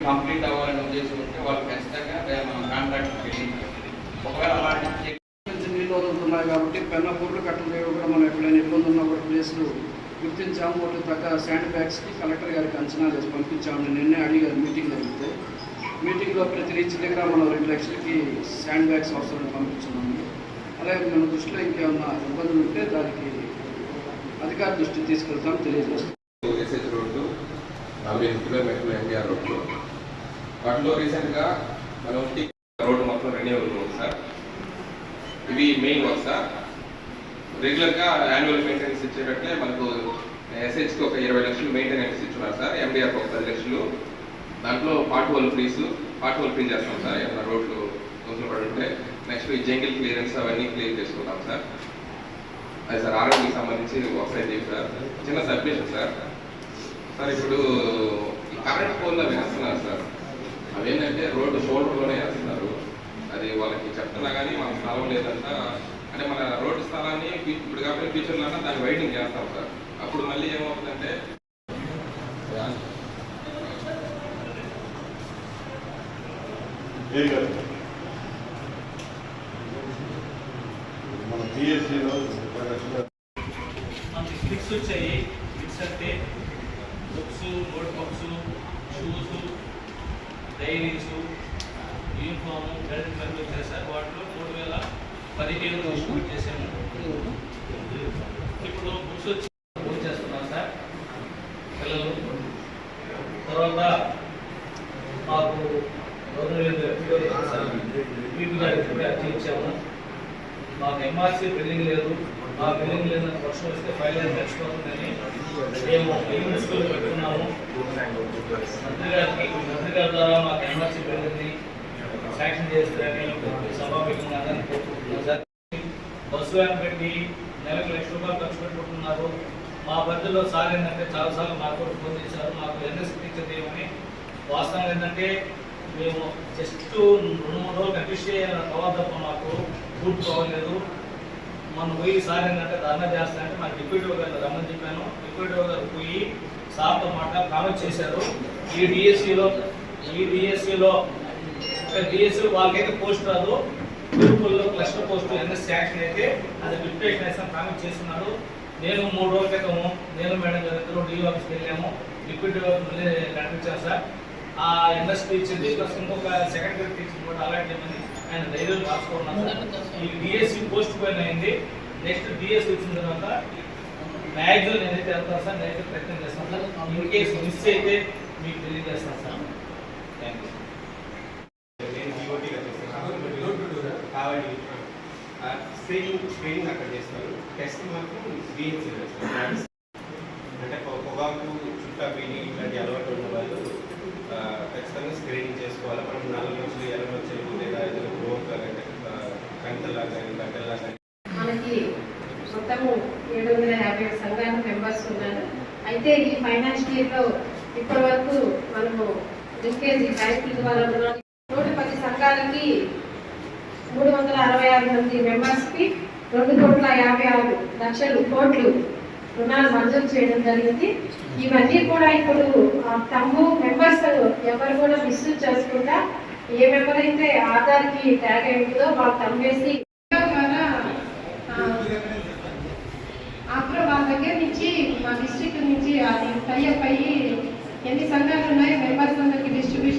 Complete అవ్వాలని ఉద్దేశం ఉంటే వాళ్ళు ఖచ్చితంగా మనం కాంట్రాక్ట్ వెళ్ళి ఒకవేళ అలాంటి నీళ్ళు వదులుతున్నాయి కాబట్టి పెన్న పూర్లు కట్టలు కూడా మనం ఎక్కడైనా ఇబ్బంది ఉన్న కూడా ప్లేస్లు గుర్తించాము వాటి తగ్గ శాండ్ బ్యాగ్స్కి కలెక్టర్ గారికి అంచనా చేసి పంపించామని నిన్నే అడిగారు మీటింగ్ జరిగితే మీటింగ్లో ప్రతి రీచ్ దగ్గర మనం రెండు లక్షలకి శాండ్ బ్యాగ్స్ అవసరం పంపించున్నాము. అలాగే మన దృష్టిలో ఇంకేమన్నా ఇబ్బందులు ఉంటే దానికి అధికార దృష్టికి తీసుకెళ్తాం తెలియజేస్తాం ఎస్హెచ్ రోడ్డు నలభై కిలోమీటర్లు ఎన్టీఆర్ రోడ్డు వాటిలో రీసెంట్గా మన ఒకటి రోడ్డు మొత్తం రెన్యూవల్ ఉంది సార్. ఇవి మెయిన్ వర్క్ సార్. రెగ్యులర్గా యాన్యువల్ మెయింటెనెన్స్ ఇచ్చేటట్లే మనకు ఎస్హెచ్కి ఒక ఇరవై లక్షలు మెయింటెనెన్స్ ఇచ్చున్నారు సార్. ఎండిఆర్కి ఒక పది లక్షలు. దాంట్లో pothole frees pothole free చేస్తాం సార్. ఏమైనా రోడ్లు కొంచెం పడి ఉంటే నెక్స్ట్ ఈ జంగిల్ క్లియరెన్స్ అవన్నీ క్లియర్ చేసుకుంటాం సార్. అది సార్ ఆరోగ్యకి సంబంధించి ఒకసారి చెప్పి సార్. చిన్న సబ్మిషన్ సార్. సార్ ఇప్పుడు ఈ కరెంట్ పోల్లో వేస్తున్నారు సార్. అవేంటంటే రోడ్డు షోల్డర్లోనే వేస్తున్నారు. అది వాళ్ళకి చెప్తున్నా కానీ మన స్థలం లేదంట. అంటే మన రోడ్డు స్థలాన్ని ఇప్పుడు కాబట్టి ఫ్యూచర్లో దాన్ని వైడింగ్ చేస్తాం సార్. అప్పుడు మళ్ళీ ఏమవుతుందంటే మన పిఎస్సిలో వచ్చాయి. క్లిక్స్ అంటే books note books shoes diaries uniform belt member చేశారు. వాటిలో మూడు వేల పదిహేను డిస్ట్రిబ్యూట్ చేశాము. ఇప్పుడు బుక్స్ వచ్చి బుక్ చేస్తున్నాం సార్. పిల్లలు తర్వాత మాకు గవర్నమెంట్ సార్ గారికి అర్జీ ఇచ్చాము మాకు ఎంఆర్సీ బిల్డింగ్ లేదు. మా బిల్డింగ్ లేదని వర్షం వస్తే ఫైవ్ లైన్ తెచ్చుకోవాలని మేము బిల్డింగ్ స్కూల్ పెట్టుకున్నాము. మంత్రి గారికి మంత్రి గారి ద్వారా మాకు ఎంఆర్సీ బిల్డింగ్ని శాంక్షన్ చేస్తారని సభాముఖంగా అందరినీ కోరుకుంటున్నాం సార్ బస్సు వ్యాన్ పెట్టి నెలకు లక్ష రూపాయలు ఖర్చు పెట్టుకుంటున్నారు మా పరిధిలో సార్ ఏంటంటే చాలాసార్లు మాకు ఫోన్ చేశారు మాకు ఎన్ఎస్ టీచర్ చేయమని వాస్తవం ఏంటంటే మేము జస్ట్ రెండు మూడు రోజులు కంటిన్యూస్ చేయాలని తర్వాత తప్ప మాకు పూర్తి కావలేదు మనం పోయి సార్ ఏంటంటే ధర్నా చేస్తానంటే మా డిప్యూటీ గారు రమ్మని చెప్పాను. డిప్యూటీ గారు పోయి సార్తో మాట్లాడి కామెంట్ చేశారు. ఈ డిఎస్సిలో ఈ డిఎస్సిలో డిఎస్సి వాళ్ళకైతే పోస్ట్ రాదు. తిరుపతిలో క్లస్టర్ పోస్ట్ ఎన్ఎస్ శాంక్షన్ అయితే అది డిప్యూటేషన్ వేస్తాను కామెంట్ చేస్తున్నారు. నేను మూడు రోజుల క్రితము నేను మేడం గారి ఇద్దరు ఆఫీస్కి వెళ్ళాము. డిప్యూటీ కనిపించాను సార్. ఆ ఎన్ఎస్ టీచర్ ప్లస్ ఇంకొక సెకండరీ టీచర్ కూడా అలాంటి చేయమని ఆయన ధైర్యం రాసుకున్నాను ఈ డిఎస్సి పోస్ట్ పోయిన అయింది. నెక్స్ట్ డిఎస్సి వచ్చిన తర్వాత మ్యాక్సిమం నేనైతే వెళ్తాను సార్ నేనైతే ప్రయత్నం చేస్తాను సార్. ఇన్ కేసు మిస్ అయితే మీకు తెలియజేస్తాను సార్. థ్యాంక్ యూ నేను కావాలి. స్క్రీనింగ్ స్క్రీనింగ్ అక్కడ చేస్తారు. టెస్ట్ మాత్రం బిఎన్సీ చేస్తారు. అంటే పొగాకు చుట్టా బీని ఇలాంటి అలవాటు ఉన్న వాళ్ళు ఖచ్చితంగా స్క్రీనింగ్ చేసుకోవాలి. మనం నల్ల రోజులు ఎర్ర రోజులు లేదా ఏదైనా గ్రోత్ అంటే కంటలా కానీ గంటలా కానీ మనకి మొత్తము ఏడు వందల యాభై ఏడు సంఘాల మెంబర్స్ ఉన్నారు. అయితే ఈ ఫైనాన్షియల్ ఇయర్లో ఇప్పటి వరకు మనము లింకేజ్ బ్యాంకుల ద్వారా నూట పది సంఘాలకి మూడు వందల అరవై ఆరు మంది మెంబర్స్కి రెండు కోట్ల యాభై ఆరు లక్షలు కోట్లు రుణాలు మంజూరు చేయడం జరిగింది. ఇవన్నీ కూడా ఇప్పుడు ఆ తమ్ము మెంబర్స్ ఎవరు కూడా మిస్యూజ్ చేసుకుంటా ఏ మెంబర్ అయితే ఆధార్కి ట్యాగ్ అయిందో వాళ్ళు తమ్మేసి అప్పుడు వాళ్ళ దగ్గర నుంచి మా డిస్ట్రిక్ట్ నుంచి అది టైఅప్ అయ్యి ఎన్ని సంఘాలు ఉన్నాయో మెంబర్స్ అందరికి డిస్ట్రిబ్యూషన్